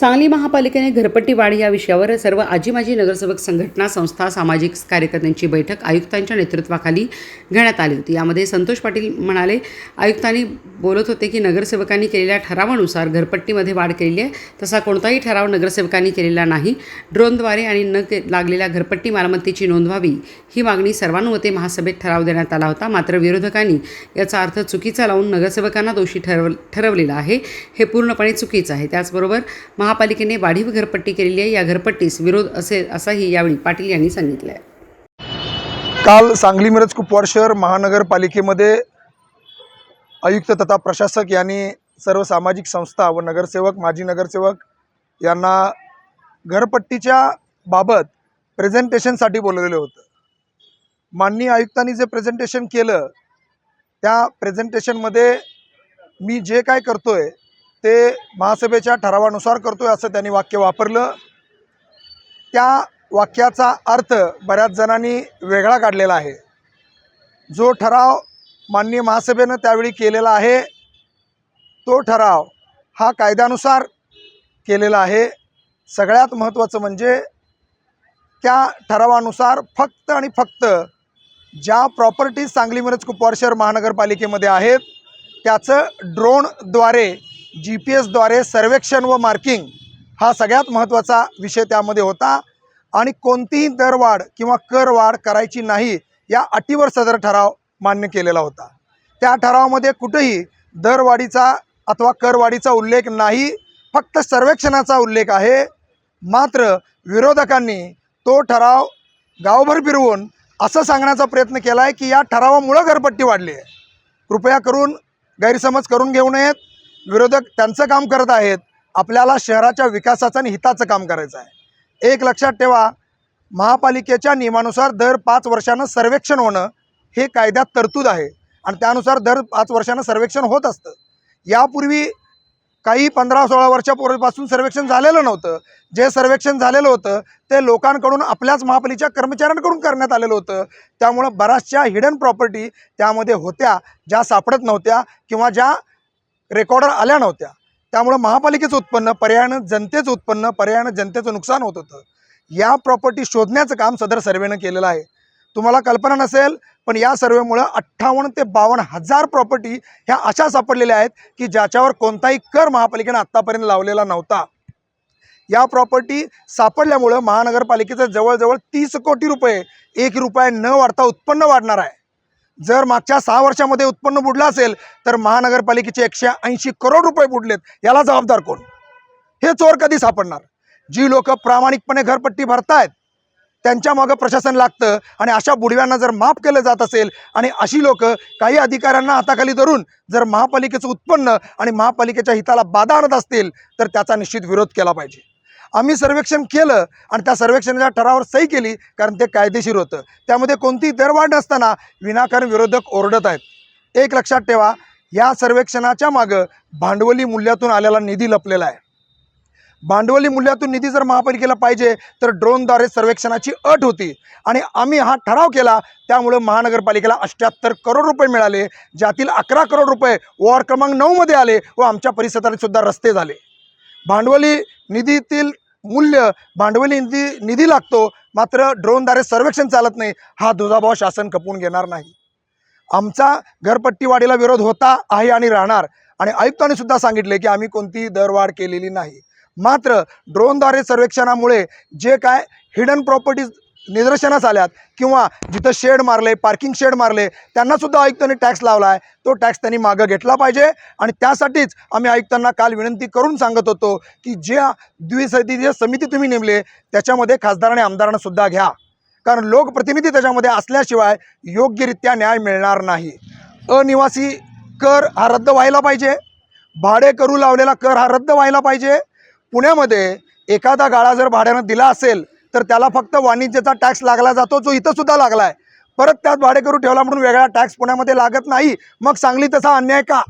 सांगली महापालिकेने घरपट्टी वाढ या विषयावर सर्व आजी माजी नगरसेवक संघटना संस्था सामाजिक कार्यकर्त्यांची बैठक आयुक्तांच्या नेतृत्वाखाली घेण्यात आली होती. यामध्ये संतोष पाटील म्हणाले आयुक्तांनी बोलत होते की नगरसेवकांनी केलेल्या ठरावानुसार घरपट्टीमध्ये वाढ केलेली आहे. तसा कोणताही ठराव नगरसेवकांनी केलेला नाही. ड्रोनद्वारे आणि न के लागलेल्या घरपट्टी मालमत्तेची नोंद व्हावी ही मागणी सर्वानुमते महासभेत ठराव देण्यात आला होता. मात्र विरोधकांनी याचा अर्थ चुकीचा लावून नगरसेवकांना दोषी ठरव ठरवलेला आहे. हे पूर्णपणे चुकीचं आहे. त्याचबरोबर महापालिकेने वाढीव घरपट्टी केलेली आहे. या घरपट्टीस विरोध असेल असाही यावेळी पाटील यांनी सांगितलं आहे काल सांगली मिरज कुपवाड शहर महानगरपालिकेमध्ये आयुक्त तथा प्रशासक यांनी सर्व सामाजिक संस्था व नगरसेवक माजी नगरसेवक यांना घरपट्टीच्या बाबत प्रेझेंटेशनसाठी बोलवलेलं होतं. माननीय आयुक्तांनी जे प्रेझेंटेशन केलं त्या प्रेझेंटेशनमध्ये मी जे काय करतोय ते महासभेच्या ठरावानुसार करतो आहे असं त्यांनी वाक्य वापरलं. त्या वाक्याचा अर्थ बऱ्याच जणांनी वेगळा काढलेला आहे. जो ठराव माननीय महासभेनं त्यावेळी केलेला आहे तो ठराव हा कायद्यानुसार केलेला आहे. सगळ्यात महत्त्वाचं म्हणजे त्या ठरावानुसार फक्त आणि फक्त ज्या प्रॉपर्टीज सांगली मिरज कुपवार शहर महानगरपालिकेमध्ये आहेत त्याचं ड्रोनद्वारे जी पी एसद्वारे सर्वेक्षण व मार्किंग हा सगळ्यात महत्त्वाचा विषय त्यामध्ये होता. आणि कोणतीही दरवाढ किंवा करवाढ करायची नाही या अटीवर सदर ठराव मान्य केलेला होता. त्या ठरावामध्ये कुठेही दरवाढीचा अथवा करवाढीचा उल्लेख नाही फक्त सर्वेक्षणाचा उल्लेख आहे. मात्र विरोधकांनी तो ठराव गावभर फिरवून असं सांगण्याचा प्रयत्न केला आहे की या ठरावामुळं घरपट्टी वाढली आहे. कृपया करून गैरसमज करून घेऊ नयेत. विरोधक त्यांचं काम करत आहेत आपल्याला शहराच्या विकासाचं आणि हिताचं काम करायचं आहे. एक लक्षात ठेवा महापालिकेच्या नियमानुसार दर पाच वर्षानं सर्वेक्षण होणं हे कायद्यात तरतूद आहे. आणि त्यानुसार दर पाच वर्षानं सर्वेक्षण होत असतं. यापूर्वी काही पंधरा सोळा वर्षापूर्वीपासून सर्वेक्षण झालेलं नव्हतं. जे सर्वेक्षण झालेलं होतं ते लोकांकडून आपल्याच महापालिकेच्या कर्मचाऱ्यांकडून करण्यात आलेलं होतं. त्यामुळं बऱ्याचशा हिडन प्रॉपर्टी त्यामध्ये होत्या ज्या सापडत नव्हत्या किंवा ज्या रेकॉर्डर आल्या नव्हत्या. त्यामुळं महापालिकेचं उत्पन्न पर्यायानं जनतेचं उत्पन्न पर्यायानं जनतेचं नुकसान होत होतं. या प्रॉपर्टी शोधण्याचं काम सदर सर्वेनं केलेलं आहे. तुम्हाला कल्पना नसेल पण या सर्वेमुळं अठ्ठावन्न ते बावन्न हजार प्रॉपर्टी ह्या अशा सापडलेल्या आहेत की ज्याच्यावर कोणताही कर महापालिकेनं आत्तापर्यंत लावलेला नव्हता. या प्रॉपर्टी सापडल्यामुळं महानगरपालिकेचं जवळजवळ तीस कोटी रुपये एक रुपये न वाढता उत्पन्न वाढणार आहे. जर मागच्या सहा वर्षामध्ये उत्पन्न बुडलं असेल तर महानगरपालिकेचे एकशे ऐंशी करोड रुपये बुडलेत. याला जबाबदार कोण? हे चोर कधी सापडणार. जी लोक प्रामाणिकपणे घरपट्टी भरतायत त्यांच्या मागं प्रशासन लागतं आणि अशा बुडव्यांना जर माफ केलं जात असेल आणि अशी लोक काही अधिकाऱ्यांना हाताखाली धरून जर महापालिकेचं उत्पन्न आणि महापालिकेच्या हिताला बाधा आणत असतील तर त्याचा निश्चित विरोध केला पाहिजे. आम्ही सर्वेक्षण केलं आणि त्या सर्वेक्षणाच्या ठरावावर सही केली कारण ते कायदेशीर होतं. त्यामध्ये कोणतीही दरवाढ नसताना विनाकारण विरोधक ओरडत आहेत. एक लक्षात ठेवा या सर्वेक्षणाच्या मागं भांडवली मूल्यातून आलेला निधी लपलेला आहे. भांडवली मूल्यातून निधी जर महापालिकेला पाहिजे तर ड्रोनद्वारे सर्वेक्षणाची अट होती आणि आम्ही हा ठराव केला त्यामुळं महानगरपालिकेला अष्ट्याहत्तर करोड रुपये मिळाले ज्यातील अकरा करोड रुपये वॉर्ड क्रमांक नऊमध्ये आले व आमच्या परिसरात सुद्धा रस्ते झाले. भांडवली निधीतील मूल्य भांडवली निधी निधी लागतो मात्र ड्रोनद्वारे सर्वेक्षण चालत नाही हा दुजाभाव शासन खपवून घेणार नाही. आमचा घरपट्टी वाढीला विरोध होता आहे आणि राहणार. आणि आयुक्तांनी सुद्धा सांगितले की आम्ही कोणतीही दरवाढ केलेली नाही. मात्र ड्रोनद्वारे सर्वेक्षणामुळे जे काय हिडन प्रॉपर्टीज निदर्शनास आल्यात किंवा जिथं शेड मारले पार्किंग शेड मारले त्यांनासुद्धा आयुक्तांनी टॅक्स लावला आहे तो टॅक्स त्यांनी मागं घेतला पाहिजे. आणि त्यासाठीच आम्ही आयुक्तांना काल विनंती करून सांगत होतो की ज्या द्विसदीय समिती तुम्ही नेमले त्याच्यामध्ये खासदार आणि आमदारांना सुद्धा घ्या. कारण लोकप्रतिनिधी त्याच्यामध्ये असल्याशिवाय योग्यरित्या न्याय मिळणार नाही. अनिवासी कर हा रद्द व्हायला पाहिजे. भाडे करू लावलेला कर हा रद्द व्हायला पाहिजे. पुण्यामध्ये एखादा गाळा जर भाड्यानं दिला असेल तर त्याला फक्त वाणिज्याचा टॅक्स लागला जातो जो इथं सुद्धा लागला आहे परत त्यात भाडेकरू ठेवला म्हणून वेगळा टॅक्स पुण्यामध्ये लागत नाही. मग सांगली तसा अन्याय का?